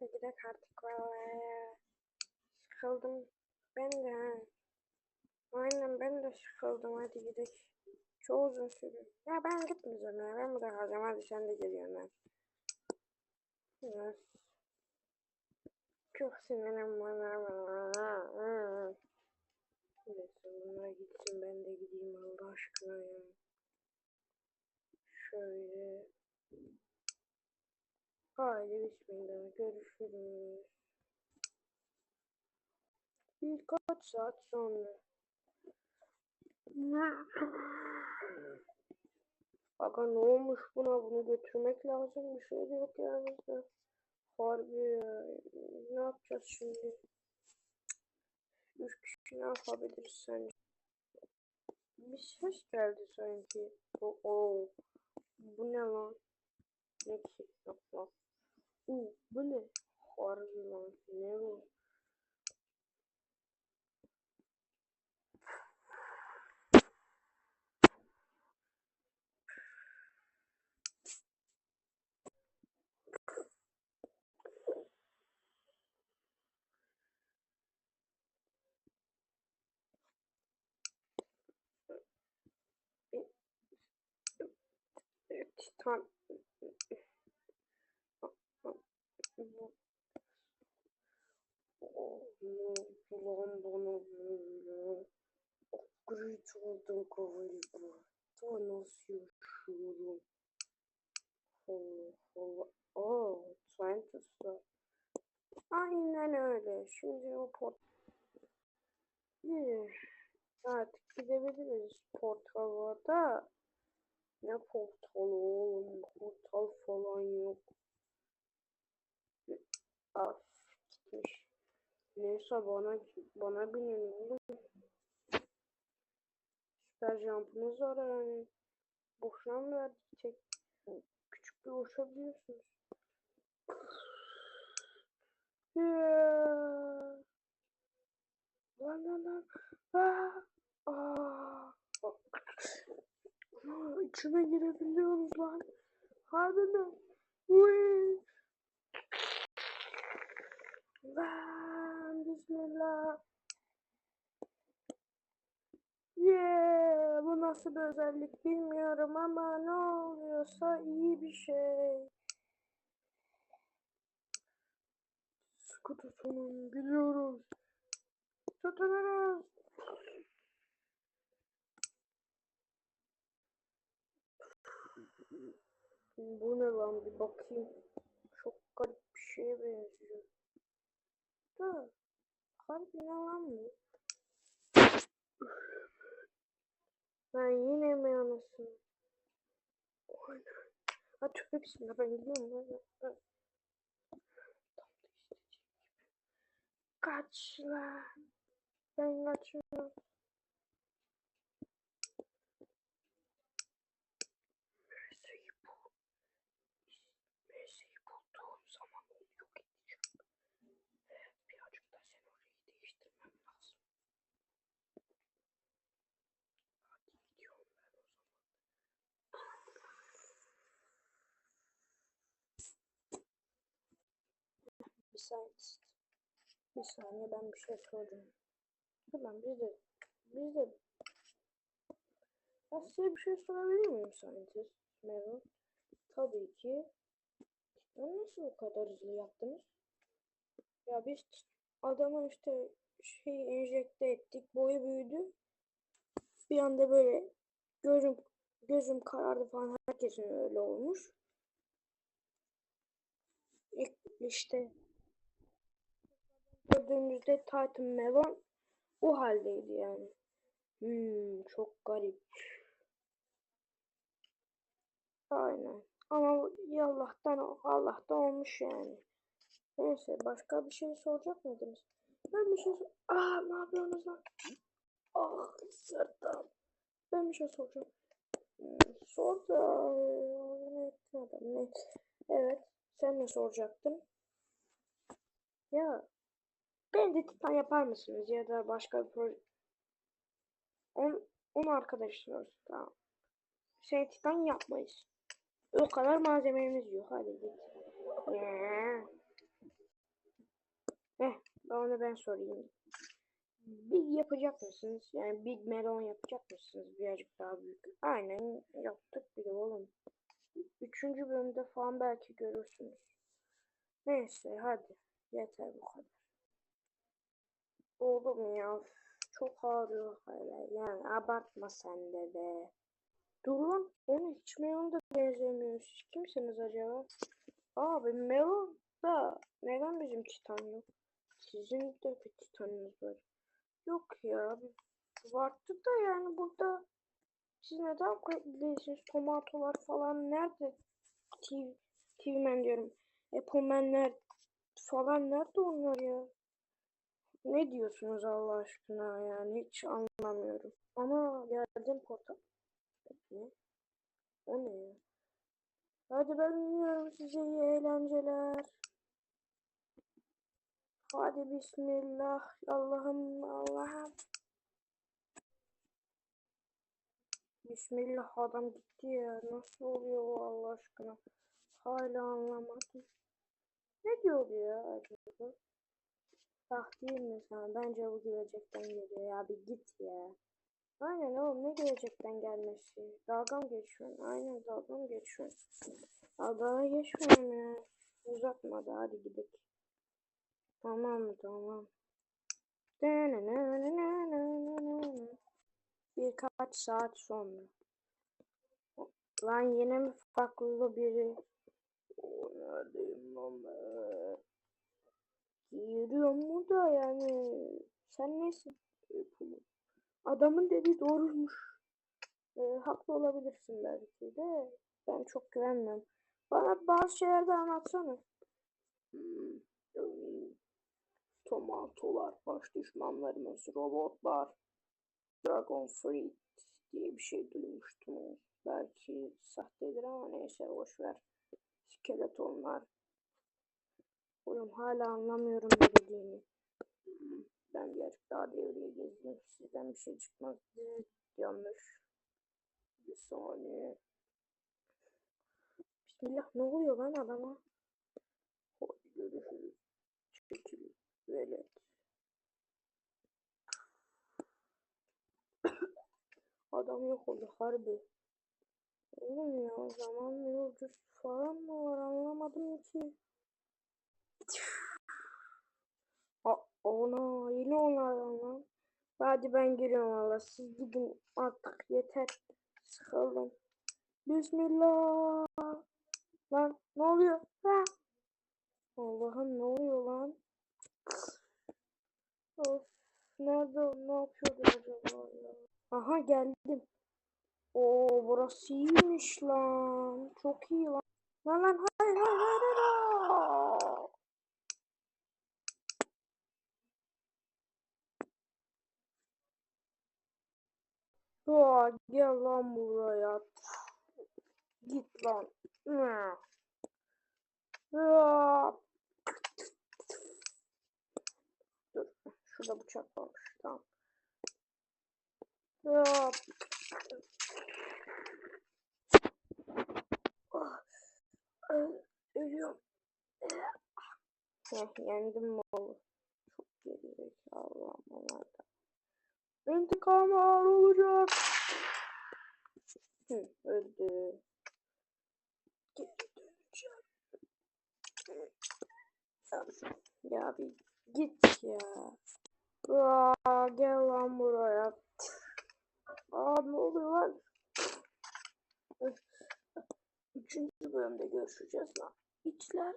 Hadi gidelim artık vallahi. Sıkıldım. Ben de ha. Aynen ben de sıkıldım hadi gidelim. Çok uzun sürüyor. Ya ben gitmeyeceğim ya. Ben burada kalacağım. Hadi sen de geliyorsun lan. Ya. Çok sinirim var. Neyse bunlar gitsin ben de gideyim Allah aşkına ya. Şöyle. Haydi bismillah görüşürüz. Birkaç saat sonra. Aga ne olmuş buna bunu götürmek lazım bir şey de yok yanımızda. Harbi ya. Ne yapacağız şimdi? Üç kişi ne yapabiliriz sence? Bir ses geldi sanki. O, o. Bu ne lan? Ne ki? Yok lan. Uu, bu ne? Harbi lan. Ne bu? Titan. Bana böyle. Upgrade oldum galiba. Daha nasıl yaşıyorum? Aa, Scientist'lar. Aynen öyle. Şimdi o port... Bir. Artık gidebiliriz portala Ne portalı oğlum? Portal falan yok. Af. Neyse bana bana binin oğlum. Süper jump'ınız var yani. Boşuna mı verdik tek? Küçük bir uçabiliyorsunuz. Yeah. Lan lan lan. Aa. Aa. İçime girebiliyoruz lan. Harbi mi? Uy. Lan bismillah. Yeah, bu nasıl bir özellik bilmiyorum ama ne oluyorsa iyi bir şey. Sıkı tutunun biliyoruz. Tutunuruz. Bu ne lan bir bakayım. Çok garip bir şeye benziyor. Da lan bu? Ben yine mi anasını? Ha tüpe bismillah ben gidiyorum. Ben, ben. Kaç lan. Ben kaçıyorum. Mersey'i bul. Mersey'i bulduğum zaman onu yok edeceğim. Birazcık da sen orayı değiştirmem lazım. Hadi gidiyorum ben o zaman. Bir scientist. Bir saniye ben bir şey soracağım. Hemen biz de biz de ben size bir şey sorabilir miyim scientist? Meron. Tabii ki. Ben nasıl o kadar hızlı yaptınız? Ya biz adama işte şey enjekte ettik. Boyu büyüdü. Bir anda böyle gözüm gözüm karardı falan. Herkesin öyle olmuş. İlk işte gördüğümüzde Titan Melon o haldeydi yani. Hmm, çok garip. Aynen. Ama Allah'tan Allah'tan olmuş yani. Neyse başka bir şey soracak mıydınız? Ben bir şey sor- Aa ne yapıyorsunuz lan? Ah sırtım. Ben bir şey soracağım. Hmm, sor da ne? Evet sen ne soracaktın? Ya ben de titan yapar mısınız ya da başka bir proje? On, onu arkadaşlar tamam. Şey titan yapmayız. O kadar malzememiz yok hadi git. Ya. sonra ben sorayım. Big yapacak mısınız? Yani Big Melon yapacak mısınız? Birazcık daha büyük. Aynen yaptık bile oğlum. Üçüncü bölümde falan belki görürsünüz. Neyse hadi. Yeter bu kadar. Oğlum ya çok ağrıyor hala. Yani abartma sen de be. Dur lan onu hiç Melon da benzemiyor. Siz kimsiniz acaba? Abi Melon da neden bizim Titan yok? Sizin de bir Titanınız var. Yok ya vardı da yani burada siz neden değilsiniz? Tomatolar falan nerede? TV, TV Man diyorum. Apple Man'ler falan nerede onlar ya? Ne diyorsunuz Allah aşkına yani hiç anlamıyorum. Ama geldim portal. Ne? O ne ya? Hadi ben dinliyorum size iyi eğlenceler. Hadi bismillah. Allah'ım Allah'ım. Bismillah adam gitti ya. Nasıl oluyor o Allah aşkına? Hala anlamadım. Ne diyor bu ya acaba? Bak değil mi sana? Bence bu gelecekten geliyor ya. Bir git ya. Aynen oğlum ne gelecekten gelmesi? Dalga mı geçiyorsun? Aynen dalga mı geçiyorsun? Dalga geçmiyorum ya. Uzatma da hadi gidelim. Tamam tamam. Birkaç saat sonra. Lan yine mi farklı biri? O neredeyim lan ben? Yürüyorum mu da yani? Sen nesin? Adamın dediği doğruymuş. Ee, haklı olabilirsin belki de. Ben çok güvenmiyorum. Bana bazı şeyler de anlatsana. Hmm. Tomatolar, baş düşmanlarımız, robotlar, Dragon Fruit diye bir şey duymuştum. Belki sahtedir ama neyse boşver. Skeletonlar. Oğlum hala anlamıyorum ne dediğini. Ben birazcık daha devreye gezdim. Sizden bir şey çıkmaz. Yanlış. Bir saniye. Bismillah ne oluyor lan adama? Hadi görüşürüz. Çekil. Velet. Adam yok oldu harbi. Oğlum ya zaman yolcusu falan mı var anlamadım ki. Ona yine onlardan lan. Hadi ben giriyorum valla siz gidin artık yeter. Sıkıldım. Bismillah. Lan ne oluyor? Ha? Allah'ım ne oluyor lan? Of. Nerede? Ne yapıyordu acaba ya? Aha geldim. Oo burası iyiymiş lan. Çok iyi lan. Lan lan Gel lan buraya. Git lan. Ya. Dur. Şurada bıçak varmış. Tamam. Ah. Ölüyorum. Heh, yendim mi oğlum? Çok geri zekalı ama nerede? İntikam ağır olacak. Hı, öldü. Geri döneceğim. Ya bir git ya. Aa, gel lan buraya. Aa ne oluyor lan? Üçüncü bölümde görüşeceğiz lan. İçler